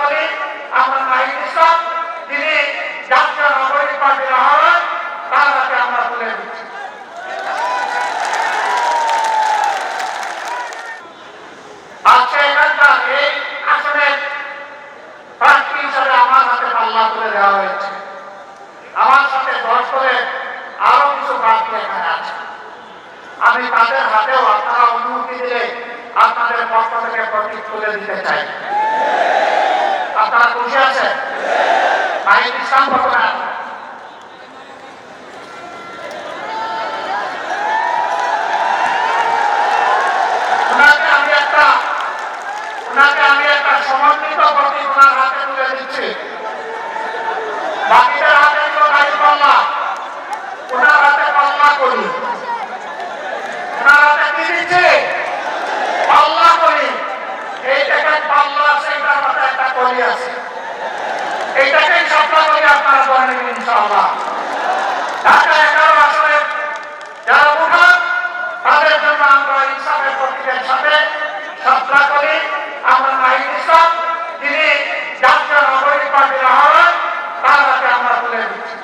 করি, আমরা নাহিদ ইসলাম তিনি জাতীয় নাগরিক পার্টির তার হাতে আমরা তুলে দিচ্ছি। আজকে হিসাবে আমার হাতে পাল্লা তুলে আমার সাথে দশ করে আরও কিছু প্রার্থী এখানে আছে। আমি তাদের হাতেও আপনারা অনুমতি দিলে আপনাদের পক্ষ থেকে প্রতীক তুলে দিতে চাই। খুশি আছেন নাহিদ ইসলাম একটা সমন্বিত প্রতীক ওনার হাতে তুলে দিচ্ছি। বাকিদের হাতে দিল গাড়ি পাল্লা। ওনার হাতে পাল্লা করি। ওনার হাতে কি দিচ্ছে? পাল্লা করি। এই দেখেন পাল্লা আছে এটার মাথায় একটা কলি আছে। এইটাকেই সাপলা করি আপনারা করে নেবেন ইনশাআল্লাহ। ঢাকা এগারো আসলে যারা উঠান তাদের জন্য আমরা ইনসাফের প্রতীকের সাথে সাপলা করি। আমরা নাহিদ ইসলাম তিনি জাতীয় নাগরিক পার্টির আহ্বান তার হাতে আমরা তুলে দিচ্ছি।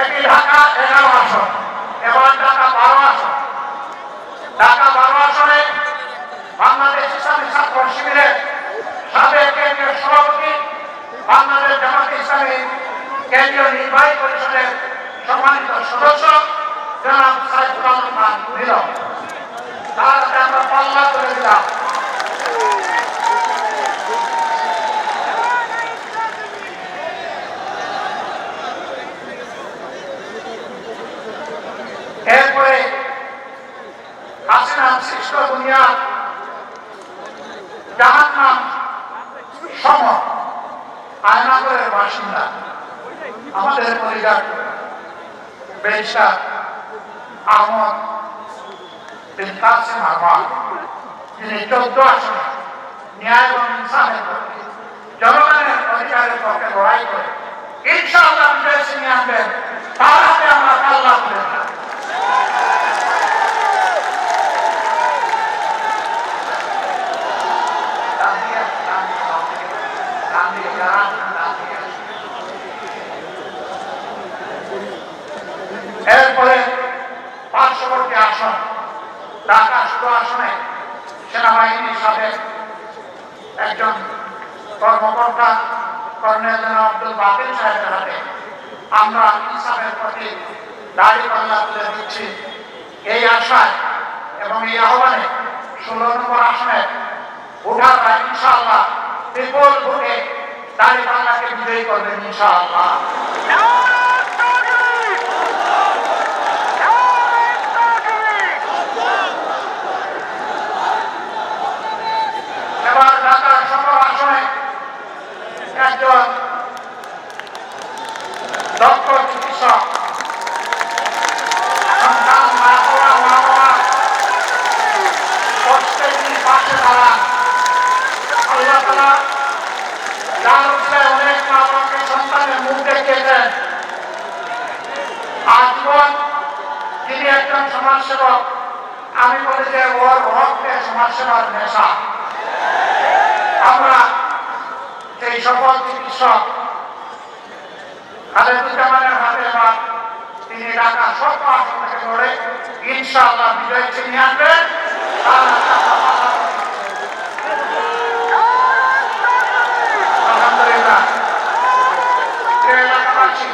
এটি ঢাকা এগারো আসন। এবং ঢাকা বারো আসন ঢাকা বারো আসনে বাংলাদেশ ইসলামী ছাত্র শিবিরের সাবেক কেন্দ্রীয় সভাপতি বাংলাদেশ জামাত ইসলামী কেন্দ্রীয় নির্বাহী পরিষদের সম্মানিত সদস্য জনাব আলম খান দিল তার হাতে আমরা পাল্লা করে দিলাম। এরপরে হাসিনা সৃষ্ট দুনিয়া জাহান নাম সম আয়নাগরের বাসিন্দা, আমাদের পরিবার বেশা আহমদ বিন কাসিম আহমদ তিনি চোদ্দ আসনে ন্যায় এবং ইনসাফের পক্ষে জনগণের অধিকারের পক্ষে লড়াই করে ইনশাআল্লাহ বিজয় সিং আনবেন তার হাতে আমরা পাল্লা তুলে দিলাম এরপরে আসন। ঢাকা আসনে সেনাবাহিনীর সাথে একজন কর্মকর্তা, কর্নেল আব্দুল বাতিল সাহেবের হাতে। আমরা ইনসাফের প্রতি দাড়ি পাল্লা তুলে দিচ্ছি। এই আশায় এবং এই আহ্বানে ষোলো নম্বর আসনে উঠার ইনশাআল্লাহ বিপুল ভোটে দাড়ি পাল্লাকে বিজয়ী করবেন ইনশাআল্লাহ। সমাজসেবক, আমি বলি যে ওর রক্তে সমাজসেবার নেশা। আমরা এই সকল চিকিৎসক আলেদুজ্জামানের হাতে আমার তিনি ঢাকা সব আসন থেকে লড়ে ইনশাআল্লাহ বিজয় ছিনিয়ে আনবেন আলহামদুলিল্লাহ। এলাকাবাসী